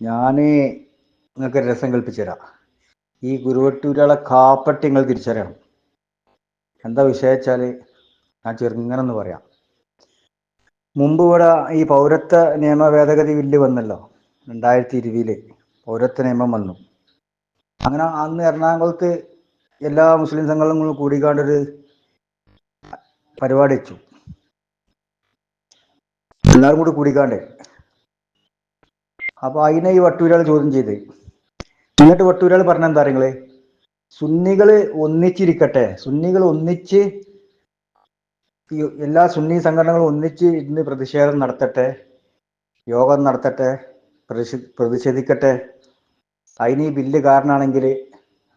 ഞാൻ നിങ്ങൾക്ക് രസം കൽപ്പിച്ചു തരാം. ഈ ഗുരുവട്ടൂരാളെ കാപ്പട്ടി നിങ്ങൾ തിരിച്ചറിയണം. എന്താ വിഷയം വെച്ചാൽ ഞാൻ ചെറുങ്ങനെന്ന് പറയാം. മുമ്പ് ഇവിടെ ഈ പൗരത്വ നിയമ ഭേദഗതി ബില്ല് വന്നല്ലോ രണ്ടായിരത്തി ഇരുപതിൽ പൗരത്വ നിയമം വന്നു. അങ്ങനെ അന്ന് എറണാകുളത്ത് എല്ലാ മുസ്ലിം സംഘടനകളും കൂടിക്കാണ്ടൊരു പരിപാടി വെച്ചു. എല്ലാവരും കൂടി കൂടിക്കാണ്ട് അപ്പൊ അതിനെ ഈ വട്ടൂരാൾ ചോദ്യം ചെയ്ത്. എന്നിട്ട് വട്ടൂരാൾ പറഞ്ഞ എന്താ അറിയങ്ങൾ? സുന്നികൾ ഒന്നിച്ചിരിക്കട്ടെ. സുന്നികൾ ഒന്നിച്ച് എല്ലാ സുന്നി സംഘടനകളും ഒന്നിച്ച് ഇന്ന് പ്രതിഷേധം നടത്തട്ടെ. യോഗം നടത്തട്ടെ. പ്രതിഷേ പ്രതിഷേധിക്കട്ടെ. അതിന് ഈ ബില്ല് കാരണമാണെങ്കിൽ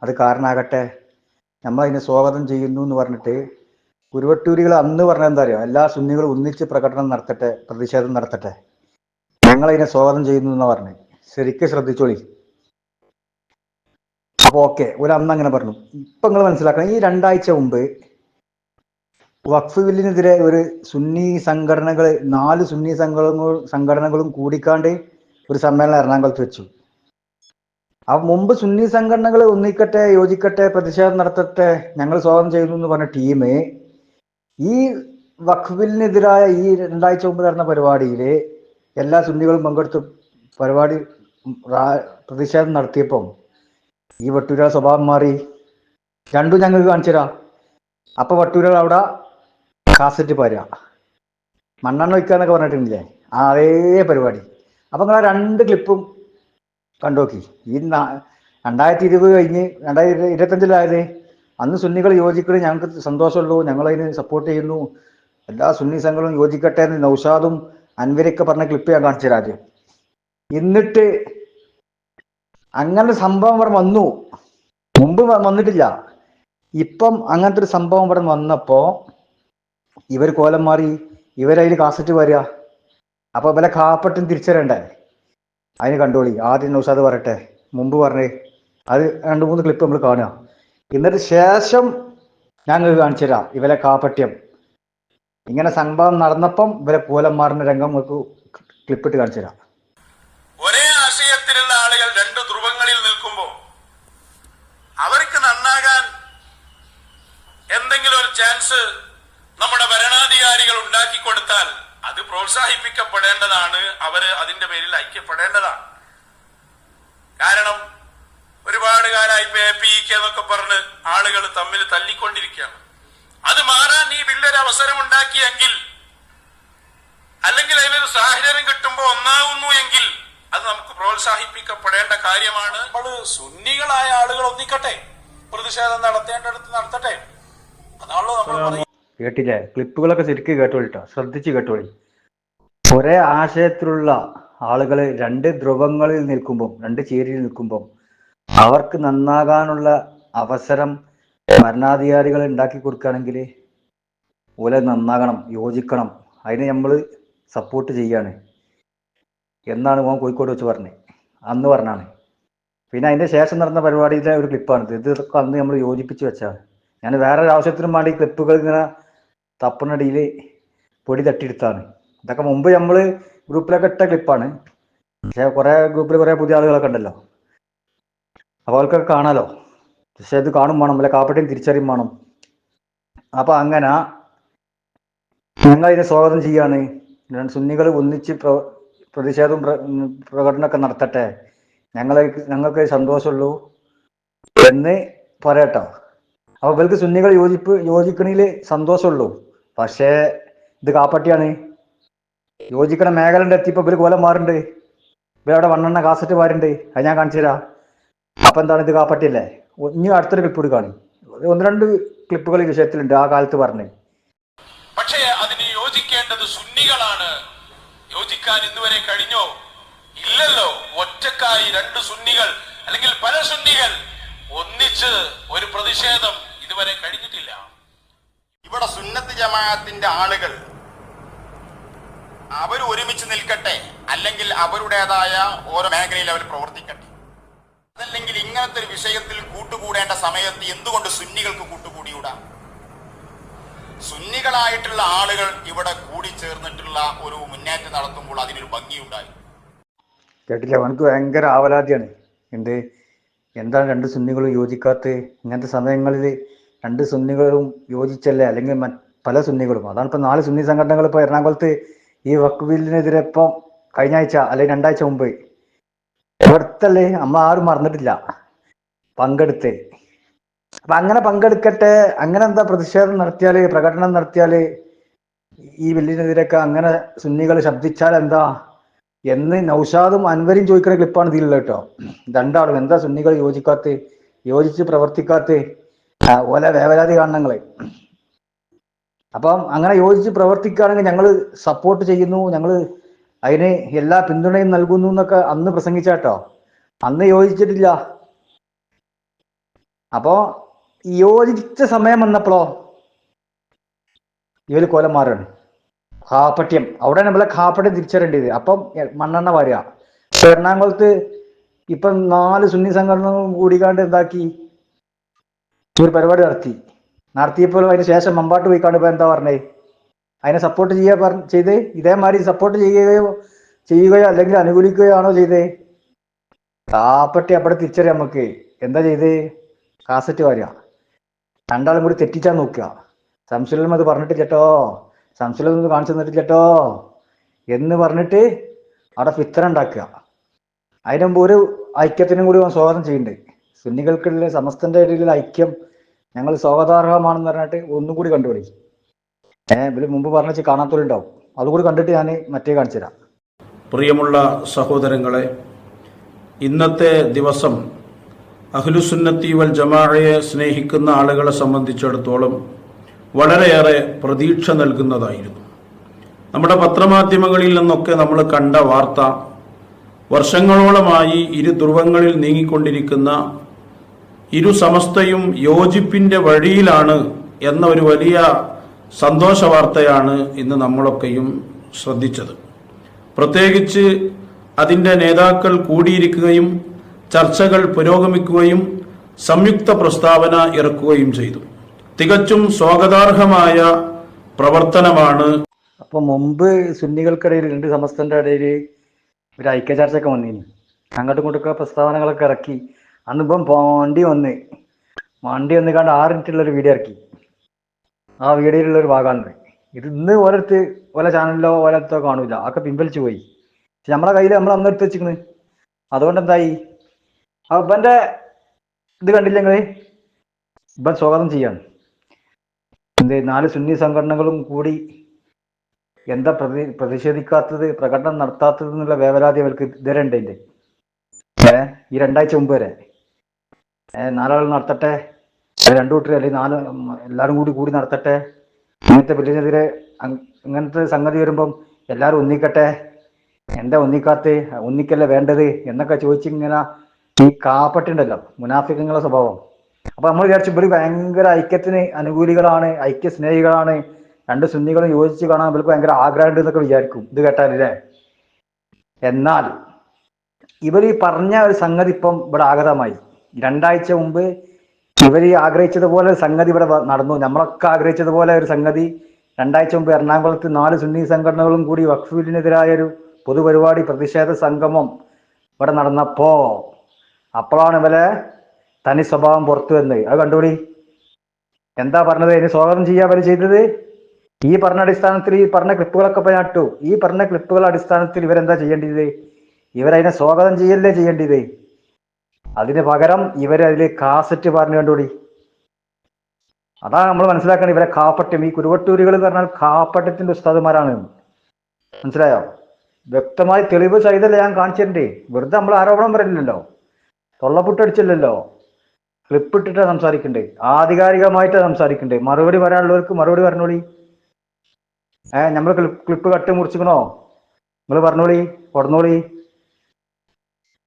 അത് കാരണമാകട്ടെ നമ്മൾ അതിനെ സ്വാഗതം ചെയ്യുന്നു എന്ന് പറഞ്ഞിട്ട് കുരുവട്ടൂരികൾ അന്ന് പറഞ്ഞ എന്താ അറിയോ? എല്ലാ സുന്നികളും ഒന്നിച്ച് പ്രകടനം നടത്തട്ടെ പ്രതിഷേധം നടത്തട്ടെ. ഞങ്ങൾ അതിനെ സ്വാഗതം ചെയ്യുന്നു എന്നാ പറഞ്ഞു. ശരിക്കും ശ്രദ്ധിച്ചോളി. അപ്പൊ ഓക്കെ ഒരു അന്ന് അങ്ങനെ പറഞ്ഞു. ഇപ്പൊ നിങ്ങൾ മനസ്സിലാക്കണം ഈ രണ്ടാഴ്ച മുമ്പ് വഖഫ് ബില്ലിനെതിരെ ഒരു സുന്നി സംഘടനകൾ നാല് സുന്നി സംഘടനകളും സംഘടനകളും കൂടിക്കാണ്ട് ഒരു സമ്മേളനം എറണാകുളത്ത് വെച്ചു. ആ മുമ്പ് സുന്നി സംഘടനകൾ ഒന്നിക്കട്ടെ യോജിക്കട്ടെ പ്രതിഷേധം നടത്തട്ടെ ഞങ്ങൾ സ്വാഗതം ചെയ്യുന്നു എന്ന് പറഞ്ഞ ടീം ഈ വഖഫ് ബില്ലിനെതിരായ ഈ രണ്ടാഴ്ച മുമ്പ് നടന്ന പരിപാടിയിൽ എല്ലാ സുന്നികളും പങ്കെടുത്ത് പരിപാടി പ്രതിഷേധം നടത്തിയപ്പം ഈ വട്ടൂര സ്വഭാവം മാറി. രണ്ടും ഞങ്ങൾക്ക് കാണിച്ചു തരാം അപ്പൊ വട്ടൂരകൾ അവിടെ കാസറ്റ് പാരുക മണ്ണെണ്ണ വയ്ക്കുക എന്നൊക്കെ ആ അതേ പരിപാടി. അപ്പൊ നിങ്ങൾ രണ്ട് ക്ലിപ്പും കണ്ടോക്കി ഈ രണ്ടായിരത്തി ഇരുപത് കഴിഞ്ഞ് രണ്ടായിരത്തി ഇരുപത്തഞ്ചിലായത് അന്ന് സുന്നികൾ യോജിക്കണേ ഞങ്ങൾക്ക് സന്തോഷമുള്ളൂ. ഞങ്ങളതിന് സപ്പോർട്ട് ചെയ്യുന്നു. എല്ലാ സുന്നി സംഘങ്ങളും യോജിക്കട്ടെ എന്ന് നൗഷാദും അൻവരൊക്കെ പറഞ്ഞ ക്ലിപ്പ് ഞാൻ കാണിച്ചു തരാം ആദ്യം. എന്നിട്ട് അങ്ങനെ സംഭവം ഇവിടെ വന്നു. മുമ്പ് വന്നിട്ടില്ല. ഇപ്പം അങ്ങനത്തെ ഒരു സംഭവം ഇവിടെ വന്നപ്പോ ഇവർ കോലം മാറി ഇവരതിൽ കാസറ്റ് വരിക. അപ്പൊ ഇവരെ കാപ്പട്ടും തിരിച്ചറിയണ്ടേ? അതിന് കണ്ടോളി. ആദ്യം നൗഷാദ് പറയട്ടെ. മുമ്പ് പറഞ്ഞേ. അത് രണ്ട് മൂന്ന് ക്ലിപ്പ് നമ്മൾ കാണുക. എന്നിട്ട് ശേഷം ഞാൻ കാണിച്ചു തരാം. ഇവരെ കാപ്പട്യം. ഇങ്ങനെ സംഭവം നടന്നപ്പം ഇവരെ കോലം മാറുന്ന രംഗം നമുക്ക് ക്ലിപ്പിട്ട് കാണിച്ചു തരാം. ഒരേ ആശയത്തിലുള്ള ആളുകൾ രണ്ട് ധ്രുവങ്ങളിൽ നിൽക്കുമ്പോൾ അവർക്ക് നന്നാകാൻ എന്തെങ്കിലും ഒരു ചാൻസ് നമ്മുടെ ഭരണാധികാരികൾ ഉണ്ടാക്കി കൊടുത്താൽ അത് പ്രോത്സാഹിപ്പിക്കപ്പെടേണ്ടതാണ്. അവർ അതിന്റെ പേരിൽ ഐക്യപ്പെടേണ്ടതാണ്. കാരണം ഒരുപാട് കാലമായി ഇപ്പൊ എ പി കെ എന്നൊക്കെ പറഞ്ഞ് ആളുകൾ തമ്മിൽ തല്ലിക്കൊണ്ടിരിക്കുകയാണ്. അത് മാറാൻ ഈ ബില്ലൊരു അവസരം ഉണ്ടാക്കിയെങ്കിൽ അല്ലെങ്കിൽ അതിനൊരു സാഹചര്യം കിട്ടുമ്പോൾ ഒന്നാവുന്നു എങ്കിൽ അത് നമുക്ക് പ്രോത്സാഹിപ്പിക്കപ്പെടേണ്ട കാര്യമാണ്. നമ്മൾ സുന്നികളായ ആളുകൾ ഒന്നിക്കട്ടെ പ്രതിഷേധം നടത്തേണ്ടടുത്ത് നടത്തട്ടെ. അതാണല്ലോ നമ്മൾ കേട്ടില്ലേ? ക്ലിപ്പുകളൊക്കെ ശരിക്കും കേട്ടോളിട്ടോ? ശ്രദ്ധിച്ച് കേട്ടോളി. ഒരേ ആശയത്തിലുള്ള ആളുകൾ രണ്ട് ധ്രുവങ്ങളിൽ നിൽക്കുമ്പോൾ രണ്ട് ചേരിയിൽ നിൽക്കുമ്പോൾ അവർക്ക് നന്നാകാനുള്ള അവസരം ഭരണാധികാരികൾ ഉണ്ടാക്കി കൊടുക്കുകയാണെങ്കിൽ ഓലെ നന്നാകണം യോജിക്കണം. അതിന് നമ്മൾ സപ്പോർട്ട് ചെയ്യാണ്. എന്നാണ് മോൻ കോഴിക്കോട് വെച്ച് പറഞ്ഞത് അന്ന് പറഞ്ഞാണ്. പിന്നെ അതിന്റെ ശേഷം നടന്ന പരിപാടിയിലെ ഒരു ക്ലിപ്പാണിത് ഇത് ഇതൊക്കെ അന്ന് നമ്മൾ യോജിപ്പിച്ച് വെച്ചാണ്. ഞാൻ വേറെ ഒരു ആവശ്യത്തിനും വേണ്ടി ക്ലിപ്പുകൾ ഇങ്ങനെ തപ്പണടിയിൽ പൊടി തട്ടിയെടുത്താണ്. ഇതൊക്കെ മുമ്പ് നമ്മൾ ഗ്രൂപ്പിലൊക്കെ ഇട്ട ക്ലിപ്പാണ് പക്ഷേ കുറേ ഗ്രൂപ്പിൽ കുറേ പുതിയ ആളുകളൊക്കെ ഉണ്ടല്ലോ. അപ്പോൾ അവർക്കൊക്കെ കാണാലോ? പക്ഷെ ഇത് കാണും വേണം അല്ലെ കാപ്പട്ടിയും തിരിച്ചറിയും വേണം. അപ്പൊ അങ്ങനെ ഞങ്ങൾ ഇതിനെ സ്വാഗതം ചെയ്യാണ്. സുന്നികൾ ഒന്നിച്ച് പ്ര പ്രതിഷേധവും പ്രകടനമൊക്കെ നടത്തട്ടെ. ഞങ്ങളെ ഞങ്ങൾക്ക് സന്തോഷമുള്ളൂ എന്ന് പറയട്ടോ. അപ്പൊ ഇവർക്ക് സുന്നികൾ യോജിപ്പ് യോജിക്കണതിൽ സന്തോഷമുള്ളൂ. പക്ഷേ ഇത് കാപ്പട്ടിയാണ് യോജിക്കണ മേഖലന്റെ എത്തിയപ്പോ ഇവർ കോലം മാറുണ്ട്. ഇവരവിടെ വണ്ണെണ്ണ കാസറ്റ് മാറുണ്ട് അത് ഞാൻ കാണിച്ചു തരാം അപ്പൊ എന്താണ് ഇത് കാപ്പട്ടിയല്ലേ ഇനി അടുത്തൊരു ക്ലിപ്പ് കൂടി കാണും. ഒന്ന് രണ്ട് ക്ലിപ്പുകൾ ഈ വിഷയത്തിലുണ്ട്. ആ കാലത്ത് പറഞ്ഞു. പക്ഷേ അതിന് യോജിക്കേണ്ടത് സുന്നികളാണ്. യോജിക്കാൻ ഇന്നുവരെ കഴിഞ്ഞോ? ഇല്ലല്ലോ. ഒറ്റക്കായി രണ്ട് സുന്നികൾ അല്ലെങ്കിൽ പല സുന്നികൾ ഒന്നിച്ച് ഒരു പ്രതിഷേധം ഇതുവരെ കഴിഞ്ഞിട്ടില്ല. ഇവിടെ സുന്നത്ത് ജമാഅത്തിന്റെ ആളുകൾ അവർ ഒരുമിച്ച് നിൽക്കട്ടെ അല്ലെങ്കിൽ അവരുടേതായ ഓരോ മേഖലയിൽ അവർ പ്രവർത്തിക്കട്ടെ. അതല്ലെങ്കിൽ ഇങ്ങനത്തെ ഒരു വിഷയത്തിൽ കൂട്ടുകൂടേണ്ട സമയത്ത് എന്തുകൊണ്ട് സുന്നികൾക്ക് കൂട്ടുകൂടിയൂടാ? സുന്നികളായിട്ടുള്ള ആളുകൾ ഇവിടെ കൂടി ചേർന്നിട്ടുള്ള ഒരു മുന്നേറ്റം നടത്തുമ്പോൾ അതിനൊരു ഭംഗിയുണ്ടായി. കേട്ടില്ല അവനക്ക് ഭയങ്കര ആവലാതിയാണ്. എന്ത്? എന്താണ് രണ്ട് സുന്നികളും യോജിക്കാത്ത ഇങ്ങനത്തെ സമയങ്ങളിൽ രണ്ട് സുന്നികളും യോജിച്ചല്ലേ? അല്ലെങ്കിൽ പല സുന്നികളും. അതാണ് ഇപ്പൊ നാല് സുന്നി സംഘടനകൾ ഇപ്പൊ എറണാകുളത്ത് ഈ വക്ക് ബില്ലിനെതിരെ ഇപ്പം കഴിഞ്ഞ ആഴ്ച അല്ലെങ്കിൽ രണ്ടാഴ്ച മുമ്പ് ഇവിടുത്തല്ലേ? അമ്മ ആരും മറന്നിട്ടില്ല. പങ്കെടുത്ത്. അപ്പൊ അങ്ങനെ പങ്കെടുക്കട്ടെ. അങ്ങനെ എന്താ പ്രതിഷേധം നടത്തിയാൽ പ്രകടനം നടത്തിയാൽ ഈ ബില്ലിനെതിരൊക്കെ അങ്ങനെ സുന്നികൾ ശബ്ദിച്ചാൽ എന്താ? എന്ന് നൗഷാദും അൻവരും ചോദിക്കുന്ന ക്ലിപ്പാണ് ഇതിലുള്ളത് കേട്ടോ. രണ്ടാളും എന്താ സുന്നികൾ യോജിക്കാത്ത യോജിച്ച് പ്രവർത്തിക്കാത്ത ഓല വേവലാതി കാണണങ്ങൾ അപ്പം അങ്ങനെ യോജിച്ച് പ്രവർത്തിക്കുകയാണെങ്കിൽ ഞങ്ങൾ സപ്പോർട്ട് ചെയ്യുന്നു. ഞങ്ങൾ അതിന് എല്ലാ പിന്തുണയും നൽകുന്നു എന്നൊക്കെ അന്ന് പ്രസംഗിച്ചാട്ടോ അന്ന് യോജിച്ചിട്ടില്ല. അപ്പോ യോജിച്ച സമയം വന്നപ്പോഴോ ഇവർ കോലം മാറാണ് കാപ്പട്യം അവിടെ നമ്മളെ കാപ്പട്യം തിരിച്ചറിയേണ്ടത്. അപ്പം മണ്ണെണ്ണ വാരുക. എറണാകുളത്ത് ഇപ്പം നാല് സുന്നി സംഘടനകളും കൂടിക്കാണ്ട് എന്താക്കി? ഒരു പരിപാടി നടത്തി. നടത്തിയപ്പോൾ അതിന് ശേഷം മമ്പാട്ട് പോയിക്കാണ്ട് ഇപ്പൊ എന്താ പറഞ്ഞേ അതിനെ സപ്പോർട്ട് ചെയ്യാ പറഞ്ഞ ചെയ്ത്? ഇതേമാതിരി സപ്പോർട്ട് ചെയ്യുകയോ ചെയ്യുകയോ അല്ലെങ്കിൽ അനുകൂലിക്കുകയോ ആണോ ചെയ്തേ? താപ്പട്ടി അവിടെ തിരിച്ചറിയാം നമുക്ക്. എന്താ ചെയ്ത്? കാസറ്റ് വരിക. രണ്ടാളും കൂടി തെറ്റിച്ചാൽ നോക്കുക. സംശയം അത് പറഞ്ഞിട്ടില്ലട്ടോ സംശയം ഒന്ന് കാണിച്ചു തന്നിട്ടില്ലട്ടോ എന്ന് പറഞ്ഞിട്ട് അവിടെ ഫിത്തന ഉണ്ടാക്കുക. അതിന് മുമ്പ് ഒരു ഐക്യത്തിനും കൂടി സ്വാഗതം ചെയ്യുന്നുണ്ട്. സുന്നികൾക്കിടയിൽ സമസ്തന്റെ ഇടയിലുള്ള ഐക്യം ഞങ്ങൾ സ്വാഗതാർഹമാണെന്ന് പറഞ്ഞിട്ട് ഒന്നും കൂടി കണ്ടുപിടി ഏഹ് ഇവർ മുമ്പ് പറഞ്ഞ കാണാത്തവരുണ്ടാവും. അതുകൂടി കണ്ടിട്ട് ഞാൻ മറ്റേ കാണിച്ചു തരാം പ്രിയമുള്ള സഹോദരങ്ങളെ ഇന്നത്തെ ദിവസം അഹ്ലുസുന്നത്തി വൽ ജമാഅയെ സ്നേഹിക്കുന്ന ആളുകളെ സംബന്ധിച്ചിടത്തോളം വളരെയേറെ പ്രതീക്ഷ നൽകുന്നതായിരുന്നു. നമ്മുടെ പത്രമാധ്യമങ്ങളിൽ നിന്നൊക്കെ നമ്മൾ കണ്ട വാർത്ത വർഷങ്ങളോളമായി ഇരു ധ്രുവങ്ങളിൽ നീങ്ങിക്കൊണ്ടിരിക്കുന്ന ഇരു സമസ്തയും യോജിപ്പിന്റെ വഴിയിലാണ് എന്ന ഒരു വലിയ സന്തോഷ വാർത്തയാണ് ഇന്ന് നമ്മളൊക്കെയും ശ്രദ്ധിച്ചത്. പ്രത്യേകിച്ച് അതിന്റെ നേതാക്കൾ കൂടിയിരിക്കുകയും ചർച്ചകൾ പുരോഗമിക്കുകയും സംയുക്ത പ്രസ്താവന ഇറക്കുകയും ചെയ്തു. തികച്ചും സ്വാഗതാർഹമായ പ്രവർത്തനമാണ്. അപ്പൊ മുമ്പ് സുന്നികൾക്കിടയിൽ രണ്ട് സമസ്തന്റെ ഇടയിൽ ഒരു ഐക്യ ചർച്ചയൊക്കെ വന്നിരുന്നു. അങ്ങോട്ടും ഇങ്ങോട്ടൊക്കെ പ്രസ്താവനകളൊക്കെ ഇറക്കി. അന്നിപ്പം വണ്ടി വന്ന് വണ്ടി വന്ന് കണ്ട് ആറിട്ടുള്ളൊരു വീഡിയോ ഇറക്കി. ആ വീഡിയോയിലുള്ള ഒരു ഭാഗമാണ് ഇത്. ഇന്ന് ഓല ചാനലിലോ ഓരോരുത്തോ കാണൂല. അതൊക്കെ പിൻവലിച്ചു പോയി. പക്ഷെ നമ്മളെ കയ്യിൽ നമ്മൾ അന്ന് എടുത്ത് വെച്ചിക്കണ് അതുകൊണ്ട് എന്തായി? അപ്പന്റെ ഇത് കണ്ടില്ലേ നിങ്ങൾ? ഇപ്പം സ്വാഗതം ചെയ്യാണ്. എന്ത്? നാല് സുന്നി സംഘടനകളും കൂടി എന്താ പ്രതി പ്രതിഷേധിക്കാത്തത് പ്രകടനം നടത്താത്തത് എന്നുള്ള വേവലാതി അവർക്ക് ഇതുവരെ ഉണ്ട് ഈ രണ്ടാഴ്ച മുമ്പ് വരെ. നാലാൾ നടത്തട്ടെ? രണ്ടു കൂട്ടർ അല്ലെങ്കിൽ നാല് എല്ലാവരും കൂടി കൂടി നടത്തട്ടെ. ഇങ്ങനത്തെ ബില്ലിനെതിരെ ഇങ്ങനത്തെ സംഗതി വരുമ്പം എല്ലാവരും ഒന്നിക്കട്ടെ. എന്താ ഒന്നിക്കാത്ത? ഒന്നിക്കല്ലേ വേണ്ടത്? എന്നൊക്കെ ചോദിച്ചിങ്ങനെ ഈ കാപ്പട്ടുണ്ടല്ലോ മുനാഫിക്കങ്ങളുടെ സ്വഭാവം. അപ്പൊ നമ്മൾ വിചാരിച്ചു ഇവർ ഭയങ്കര ഐക്യത്തിന് അനുകൂലികളാണ് ഐക്യ സ്നേഹികളാണ് രണ്ട് സുന്നികളും യോജിച്ച് കാണാൻ ഇവർക്ക് ഭയങ്കര ആഗ്രഹമുണ്ട് എന്നൊക്കെ വിചാരിക്കും. ഇത് കേട്ടാലേ എന്നാൽ ഇവർ ഈ പറഞ്ഞ ഒരു സംഗതി ഇപ്പം ഇവിടെ ആഗതമായി. രണ്ടാഴ്ച മുമ്പ് ഇവർ ഈ ആഗ്രഹിച്ചതുപോലെ സംഗതി ഇവിടെ നടന്നു. നമ്മളൊക്കെ ആഗ്രഹിച്ചതുപോലെ ഒരു സംഗതി. രണ്ടാഴ്ച മുമ്പ് എറണാകുളത്ത് നാല് സുന്നി സംഘടനകളും കൂടി വഖഫീലിനെതിരായ ഒരു പൊതുപരിപാടി പ്രതിഷേധ സംഗമം ഇവിടെ നടന്നപ്പോ അപ്പോഴാണ് ഇവരെ തനി സ്വഭാവം പുറത്തു വന്നത്. അത് കണ്ടുപിടി എന്താ പറഞ്ഞത്? ഇനി സ്വാഗതം ചെയ്യാൻ അവർ ചെയ്തത്? ഈ പറഞ്ഞ അടിസ്ഥാനത്തിൽ ഈ പറഞ്ഞ ക്ലിപ്പുകളൊക്കെ ഇപ്പൊ നട്ടു ഈ പറഞ്ഞ ക്ലിപ്പുകളുടെ അടിസ്ഥാനത്തിൽ ഇവരെന്താ ചെയ്യേണ്ടത്? ഇവരതിനെ സ്വാഗതം ചെയ്യല്ലേ ചെയ്യേണ്ടത്? അതിന് പകരം ഇവരതിൽ കാസറ്റ് പറഞ്ഞു കണ്ടുപിടി അതാണ് നമ്മൾ മനസ്സിലാക്കണം ഇവരെ കാപ്പട്യം. ഈ കുരുവട്ടൂരികൾ എന്ന് പറഞ്ഞാൽ കാപ്പട്ടത്തിന്റെ ഉസ്താദുമാരാണ്. മനസ്സിലായോ? വ്യക്തമായി തെളിവ് ചെയ്തല്ല ഞാൻ കാണിച്ചിട്ടുണ്ട്. വെറുതെ നമ്മൾ ആരോപണം പറയില്ലല്ലോ തൊള്ളപ്പുട്ടടിച്ചില്ലല്ലോ ക്ലിപ്പ് ഇട്ടിട്ടാ സംസാരിക്കണ്ടേ. ആധികാരികമായിട്ടാ സംസാരിക്കണ്ടേ. മറുപടി പറയാനുള്ളവർക്ക് മറുപടി പറഞ്ഞോളി. ഏ നമ്മൾ ക്ലിപ്പ് കട്ട് മുറിച്ചിക്കണോ? നിങ്ങൾ പറഞ്ഞോളി കൊടുന്നോളി.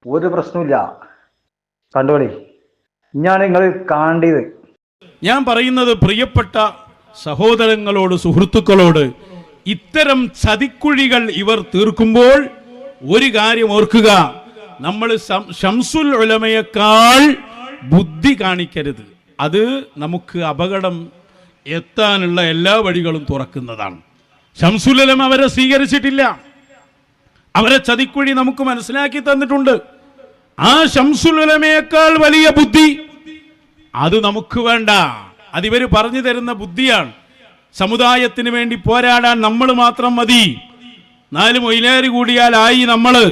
ഒരു പ്രശ്നമില്ല കണ്ടോളി ഞാൻ നിങ്ങൾ കാണേണ്ടത്. ഞാൻ പറയുന്നത് പ്രിയപ്പെട്ട സഹോദരങ്ങളോട് സുഹൃത്തുക്കളോട് ഇത്തരം ചതിക്കുഴികൾ ഇവർ തീർക്കുമ്പോൾ ഒരു കാര്യം ഓർക്കുക. നമ്മൾ ഷംസുൽ ഉലമയേക്കാൾ ബുദ്ധി കാണിക്കരുത്. അത് നമുക്ക് അപകടം എത്താനുള്ള എല്ലാ വഴികളും തുറക്കുന്നതാണ്. ഷംസുൽ അവരെ സ്വീകരിച്ചിട്ടില്ല. അവരെ ചതിക്കുഴി നമുക്ക് മനസ്സിലാക്കി തന്നിട്ടുണ്ട്. ആ ശംസുലമയേക്കാൾ വലിയ ബുദ്ധി അത് നമുക്ക് വേണ്ട. അതിവർ പറഞ്ഞു തരുന്ന ബുദ്ധിയാണ്. സമുദായത്തിന് വേണ്ടി പോരാടാൻ നമ്മൾ മാത്രം മതി. നാല് മൊയിലേറി കൂടിയാലായി നമ്മൾ.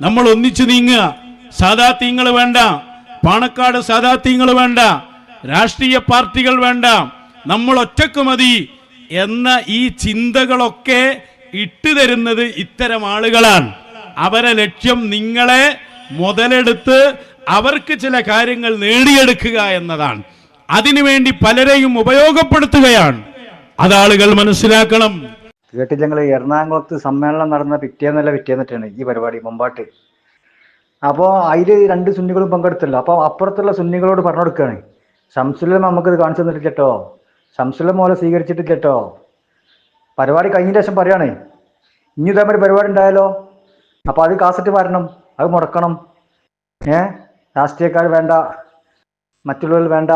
നമ്മൾ ഒന്നിച്ചു നീങ്ങുക. സാദാത്യങ്ങൾ വേണ്ട. പാണക്കാട് സാദാത്യങ്ങൾ വേണ്ട. രാഷ്ട്രീയ പാർട്ടികൾ വേണ്ട. നമ്മൾ ഒറ്റയ്ക്ക് മതി എന്ന ഈ ചിന്തകളൊക്കെ ഇട്ടുതരുന്നത് ഇത്തരം ആളുകളാണ്. അവരെ ലക്ഷ്യം നിങ്ങളെ മുതലെടുത്ത് അവർക്ക് ചില കാര്യങ്ങൾ നേടിയെടുക്കുക എന്നതാണ്. അതിനുവേണ്ടി പലരെയും ഉപയോഗപ്പെടുത്തുകയാണ്. അതാളുകൾ മനസ്സിലാക്കണം. കേട്ടില്ല ഞങ്ങൾ എറണാകുളത്ത് സമ്മേളനം നടന്ന പിറ്റേന്നല്ല പിറ്റേന്നിട്ടാണ് ഈ പരിപാടി മുമ്പാട്ട്. അപ്പോൾ അതിൽ രണ്ട് സുന്നികളും പങ്കെടുത്തല്ലോ. അപ്പോൾ അപ്പുറത്തുള്ള സുന്നികളോട് പറഞ്ഞു കൊടുക്കുകയാണ് സംസുലം നമുക്കിത് കാണിച്ചു തന്നിട്ടില്ല കേട്ടോ ശംസുലം പോലെ സ്വീകരിച്ചിട്ടില്ല കേട്ടോ പരിപാടി കഴിഞ്ഞ ശേഷം പറയാണ് ഇനി ഇതേമാതിരി പരിപാടി ഉണ്ടായാലോ? അപ്പോൾ അത് കാസറ്റ് വരണം അത് മുടക്കണം. ഏ? രാഷ്ട്രീയക്കാർ വേണ്ട മറ്റുള്ളവർ വേണ്ട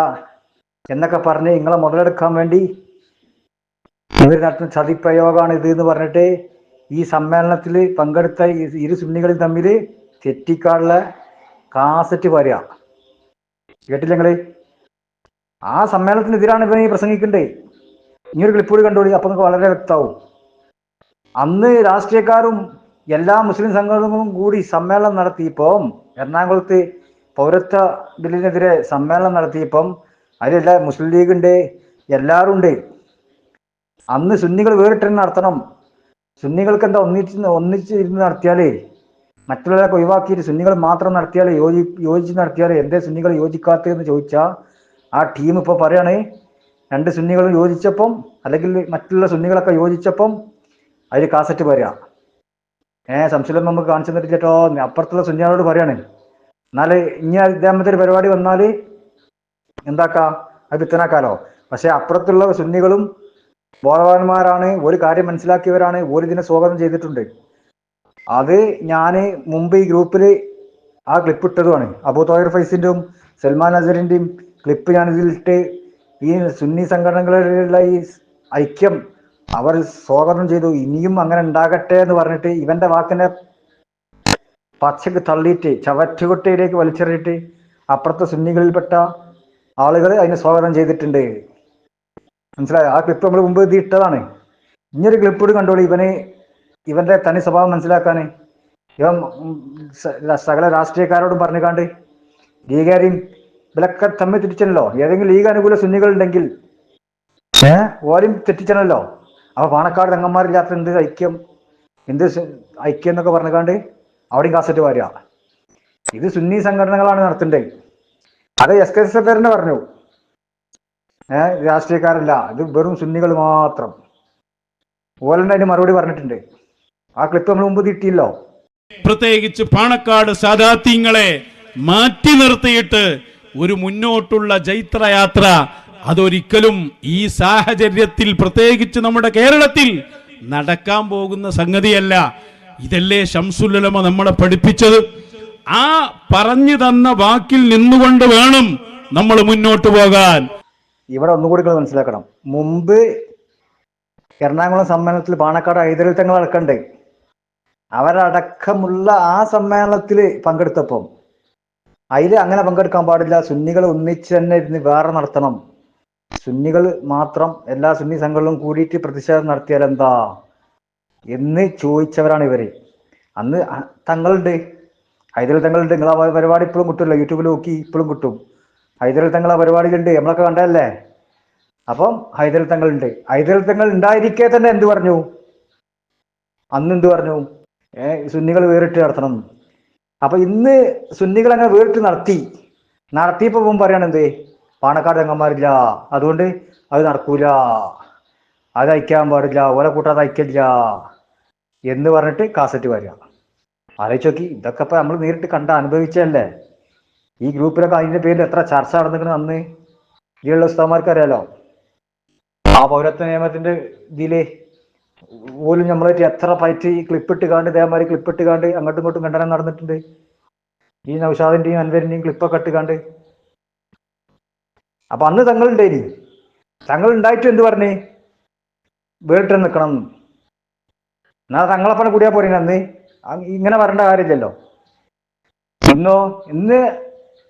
എന്നൊക്കെ പറഞ്ഞ് നിങ്ങളെ മുതലെടുക്കാൻ വേണ്ടി ഇവർ നടത്തുന്ന ചതിപ്രയോഗമാണ് ഇത് എന്ന് പറഞ്ഞിട്ട് ഈ സമ്മേളനത്തിൽ പങ്കെടുത്ത ഇരു സുന്നികളും തമ്മിൽ തെറ്റിക്കാനുള്ള കാസറ്റ് വരിക കേട്ടില്ല നിങ്ങൾ? ആ സമ്മേളനത്തിനെതിരാണ് ഇവൻ ഈ പ്രസംഗിക്കണ്ടേ. ക്ലിപ്പ് കൂടി കണ്ടോളി അപ്പൊ നിങ്ങൾക്ക് വളരെ വ്യക്തമാവും. അന്ന് രാഷ്ട്രീയക്കാരും എല്ലാ മുസ്ലിം സംഘടനകളും കൂടി സമ്മേളനം നടത്തിയപ്പം എറണാകുളത്ത് പൗരത്വ ബില്ലിനെതിരെ സമ്മേളനം നടത്തിയപ്പം അതിലെല്ലാ മുസ്ലിം ലീഗ് ഉണ്ട് എല്ലാവരും ഉണ്ട്. അന്ന് സുന്നികൾ വേറിട്ട് നടത്തണം. സുന്നികൾക്ക് എന്താ ഒന്നിച്ച് ഒന്നിച്ച് ഇരുന്ന് നടത്തിയാലേ? മറ്റുള്ളവരൊക്കെ ഒഴിവാക്കിയിട്ട് സുന്നികൾ മാത്രം നടത്തിയാലേ യോജി യോജിച്ച് നടത്തിയാലേ എന്തേ സുന്നികൾ യോജിക്കാത്തതെന്ന് ചോദിച്ചാൽ ആ ടീം ഇപ്പോൾ പറയാണ് രണ്ട് സുന്നികളും യോജിച്ചപ്പം അല്ലെങ്കിൽ മറ്റുള്ള സുന്നികളൊക്കെ യോജിച്ചപ്പം അതിൽ കാസറ്റ് പറയാ ഏ സംശയം നമുക്ക് കാണിച്ചു തന്നിട്ട് കേട്ടോ അപ്പുറത്തുള്ള സുഞ്ഞാനോട് പറയാണ്. എന്നാൽ ഇനി ഇതേമത്തെ ഒരു പരിപാടി വന്നാൽ എന്താക്കാം? അത് പിത്തനാക്കാലോ. പക്ഷെ അപ്പുറത്തുള്ള സുന്നികളും ബോധവാന്മാരാണ് ഒരു കാര്യം മനസ്സിലാക്കിയവരാണ് ഒരു ഇതിനെ സ്വാഗതം ചെയ്തിട്ടുണ്ട്. അത് ഞാൻ മുമ്പ് ഈ ഗ്രൂപ്പിൽ ആ ക്ലിപ്പ് ഇട്ടതുമാണ്. അബൂ തോയർ ഫൈസിന്റെയും സൽമാൻ അസറിന്റെയും ക്ലിപ്പ് ഞാൻ ഇതിലിട്ട് ഈ സുന്നി സംഘടനകളിലുള്ള ഈ ഐക്യം അവർ സ്വാഗതം ചെയ്തു. ഇനിയും അങ്ങനെ ഉണ്ടാകട്ടെ എന്ന് പറഞ്ഞിട്ട് ഇവന്റെ വാക്കിനെ പച്ചക്ക് തള്ളിയിട്ട് ചവറ്റുകുട്ടയിലേക്ക് വലിച്ചെറിയിട്ട് അപ്പുറത്തെ സുന്നികളിൽപ്പെട്ട ആളുകൾ അതിനെ സ്വാഗതം ചെയ്തിട്ടുണ്ട്. മനസ്സിലായോ? ആ ക്ലിപ്പ് നമ്മൾ മുമ്പ് ഇത് ഇട്ടതാണ്. ഇനിയൊരു ക്ലിപ്പ് കൂടി കണ്ടോളൂ ഇവന് ഇവന്റെ തനി സ്വഭാവം മനസ്സിലാക്കാൻ ഇവൻ സകല രാഷ്ട്രീയക്കാരോടും പറഞ്ഞുകാണ്ട് ലീഗാരെയും ഇവരൊക്കെ തമ്മിൽ തിരിച്ചല്ലോ ഏതെങ്കിലും ലീഗ് അനുകൂല സുന്നികൾ ഉണ്ടെങ്കിൽ ഏഹ്? ഓരും തെറ്റിച്ചണല്ലോ. അപ്പൊ പാണക്കാട് രംഗന്മാരില്ലാത്ത എന്ത് ഐക്യം? എന്ത് ഐക്യം എന്നൊക്കെ പറഞ്ഞുകാണ്ട് അവിടെയും കാസറ്റ് വരിക. ഇത് സുന്നി സംഘടനകളാണ് നടത്തേണ്ടത്. അത് എസ് കെ തന്നെ പറഞ്ഞു. ഏഹ് രാഷ്ട്രീയക്കാരല്ല. ഇത് വെറും സുന്നികൾ മാത്രം. ഓലണ്ട അതിന് മറുപടി പറഞ്ഞിട്ടുണ്ട്. ആ ക്ലിപ്പ് നമ്മൾ മുമ്പ് തിട്ടിയല്ലോ പ്രത്യേകിച്ച് പാണക്കാട് സാധാത്യങ്ങളെ മാറ്റി നിർത്തിയിട്ട് ഒരു മുന്നോട്ടുള്ള ജൈത്രയാത്ര അതൊരിക്കലും ഈ സാഹചര്യത്തിൽ പ്രത്യേകിച്ച് നമ്മുടെ കേരളത്തിൽ നടക്കാൻ പോകുന്ന സംഗതിയല്ല. ഇതല്ലേ ശംസുല്ലമ നമ്മളെ പഠിപ്പിച്ചത്. ആ പറഞ്ഞു തന്ന വാക്കിൽ നിന്നുകൊണ്ട് വേണം നമ്മൾ മുന്നോട്ട് പോകാൻ. ഇവിടെ ഒന്നുകൂടി മനസ്സിലാക്കണം. മുമ്പ് എറണാകുളം സമ്മേളനത്തിൽ പാണക്കാട് ഹൈദരലി തങ്ങൾ അടക്കണ്ട് അവരടക്കമുള്ള ആ സമ്മേളനത്തിൽ പങ്കെടുത്തപ്പം. അതിൽ അങ്ങനെ പങ്കെടുക്കാൻ പാടില്ല. സുന്നികൾ ഒന്നിച്ച് തന്നെ ഇരുന്ന് വേറെ നടത്തണം. സുന്നികൾ മാത്രം എല്ലാ സുന്നി സംഘങ്ങളും കൂടിയിട്ട് പ്രതിഷേധം നടത്തിയാൽ എന്താ? എന്ന് ചോദിച്ചവരാണ് ഇവർ. അന്ന് തങ്ങളുണ്ട്. ഹൈദരലി തങ്ങളുണ്ട്. നിങ്ങൾ ആ പരിപാടി ഇപ്പോഴും കിട്ടുമല്ലോ യൂട്യൂബിൽ നോക്കി ഇപ്പോഴും കിട്ടും. ഹൈദരലി തങ്ങൾ ആ പരിപാടിയിലുണ്ട്. നമ്മളൊക്കെ കണ്ടതല്ലേ? അപ്പം ഹൈദരലി തങ്ങളുണ്ട്. ഹൈദരലി തങ്ങൾ ഉണ്ടായിരിക്കെ തന്നെ എന്ത് പറഞ്ഞു? അന്ന് എന്ത് പറഞ്ഞു? സുന്നികൾ വേറിട്ട് നടത്തണം. അപ്പൊ ഇന്ന് സുന്നികൾ അങ്ങനെ വേറിട്ട് നടത്തി. നടത്തിയപ്പോ ഇവൻ പറയാണ് എന്ത്? പാണക്കാട് രംഗന്മാരില്ല. അതുകൊണ്ട് അത് നടക്കൂല. അത് അയക്കാൻ പാടില്ല. ഓല കൂട്ടാതെ അയക്കില്ല എന്ന് പറഞ്ഞിട്ട് കാസറ്റ് വരിക. ആലോചിച്ച് നോക്കി. ഇതൊക്കെ ഇപ്പൊ നമ്മൾ നേരിട്ട് കണ്ട അനുഭവിച്ചല്ലേ ഈ ഗ്രൂപ്പിലൊക്കെ അതിന്റെ പേരിൽ എത്ര ചർച്ച നടന്നിരിക്കണം അന്ന്? ഇതിലുള്ള ഉസ്താമാർക്ക് അറിയാലോ? ആ പൗരത്വ നിയമത്തിന്റെ ഇതിൽ പോലും നമ്മളായിട്ട് എത്ര പറ്റി ക്ലിപ്പ് ഇട്ട് കാണ്ട് ഇതേമാതിരി ക്ലിപ്പിട്ട് കാണ്ട് അങ്ങോട്ടും ഇങ്ങോട്ടും കണ്ടനം നടന്നിട്ടുണ്ട്. ഈ നൗഷാദിന്റെയും അൻവരിന്റെയും ക്ലിപ്പൊക്കെ ഇട്ട് കാണ്ട് അപ്പൊ അന്ന് തങ്ങൾ ഉണ്ടേനി തങ്ങൾ ഉണ്ടായിട്ടും എന്ത് പറഞ്ഞേ? വേറിട്ട് നിൽക്കണം എന്ന്. തങ്ങളപ്പനെ കൂടിയാ പോരെ അന്ന്. ഇങ്ങനെ വരേണ്ട കാര്യമില്ലല്ലോ. ഇന്നോ ഇന്ന്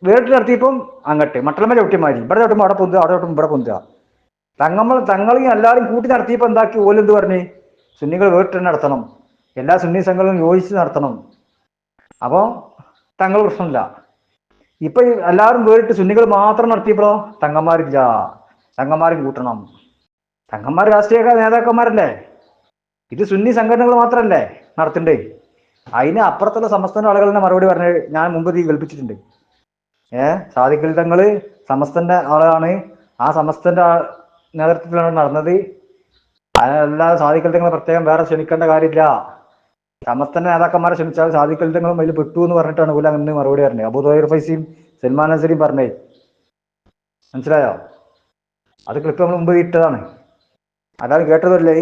വീട്ടിൽ നടത്തിയപ്പം അങ്ങട്ട്. മട്ടളമ്മ ചവിട്ടിമാരി. ഇവിടെ ചവിട്ടുമ്പോൾ അവിടെ പൊന്തുക അവിടെ ചവിട്ടുമ്പോൾ ഇവിടെ പൊന്തുക. തങ്ങമ്മൾ തങ്ങളെയും എല്ലാവരും കൂട്ടി നടത്തിയപ്പോൾ എന്താക്കി? ഓലെന്ത് പറഞ്ഞ്? സുന്നികൾ വീട്ടിൽ തന്നെ നടത്തണം. എല്ലാ സുന്നി സംഘങ്ങളും യോജിച്ച് നടത്തണം. അപ്പോൾ തങ്ങൾ പ്രശ്നമില്ല. ഇപ്പൊ എല്ലാവരും വേറിട്ട് സുന്നികൾ മാത്രം നടത്തിയപ്പോ തങ്ങന്മാരില്ല തങ്ങന്മാരും കൂട്ടണം. തങ്ങന്മാർ രാഷ്ട്രീയ നേതാക്കന്മാരല്ലേ? ഇത് സുന്നി സംഘടനകൾ മാത്രമല്ലേ നടത്തണ്ടേ? അതിന് അപ്പുറത്തുള്ള സമസ്തന്റെ ആളുകളുടെ മറുപടി പറഞ്ഞ് ഞാൻ മുമ്പ് കൽപ്പിച്ചിട്ടുണ്ട് ഏഹ് സാധിക്കൽ തങ്ങൾ സമസ്തന്റെ ആളാണ്. ആ സമസ്തന്റെ നേതൃത്വത്തിലാണ് നടന്നത്. അതിനെല്ലാം സാധിക്കൽ തങ്ങൾ പ്രത്യേകം വേറെ ക്ഷണിക്കേണ്ട കാര്യമില്ല. സമസ്തന്റെ നേതാക്കന്മാരെ ക്ഷണിച്ചാൽ സാധിക്കൽ തങ്ങളും അതിൽ പെട്ടു എന്ന് പറഞ്ഞിട്ടാണ് ഗുലാം ഇന്ന് മറുപടി പറഞ്ഞത്. അബുദോയർ ഫൈസിയും സൽമാൻ നസരിയും പറഞ്ഞേ. മനസ്സിലായോ? അത് ക്ലിപ്പ് നമ്മൾ മുമ്പ് ഇട്ടതാണ്. അതാണ് കേട്ടതല്ലേ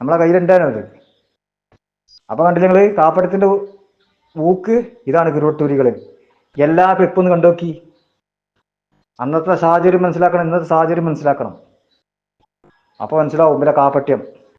നമ്മളെ കയ്യിലുണ്ടായിരുന്നു അത്. അപ്പൊ കണ്ടില്ല നിങ്ങൾ കാപ്പടത്തിന്റെ ഊക്ക് ഇതാണ് ഗുരുവട്ടൂരികൾ. എല്ലാ ക്ലിപ്പും കണ്ടോക്കി അന്നത്തെ സാഹചര്യം മനസ്സിലാക്കണം ഇന്നത്തെ സാഹചര്യം മനസ്സിലാക്കണം. അപ്പൊ മനസ്സിലാവും. ഇവരെ കാപ്പട്യം.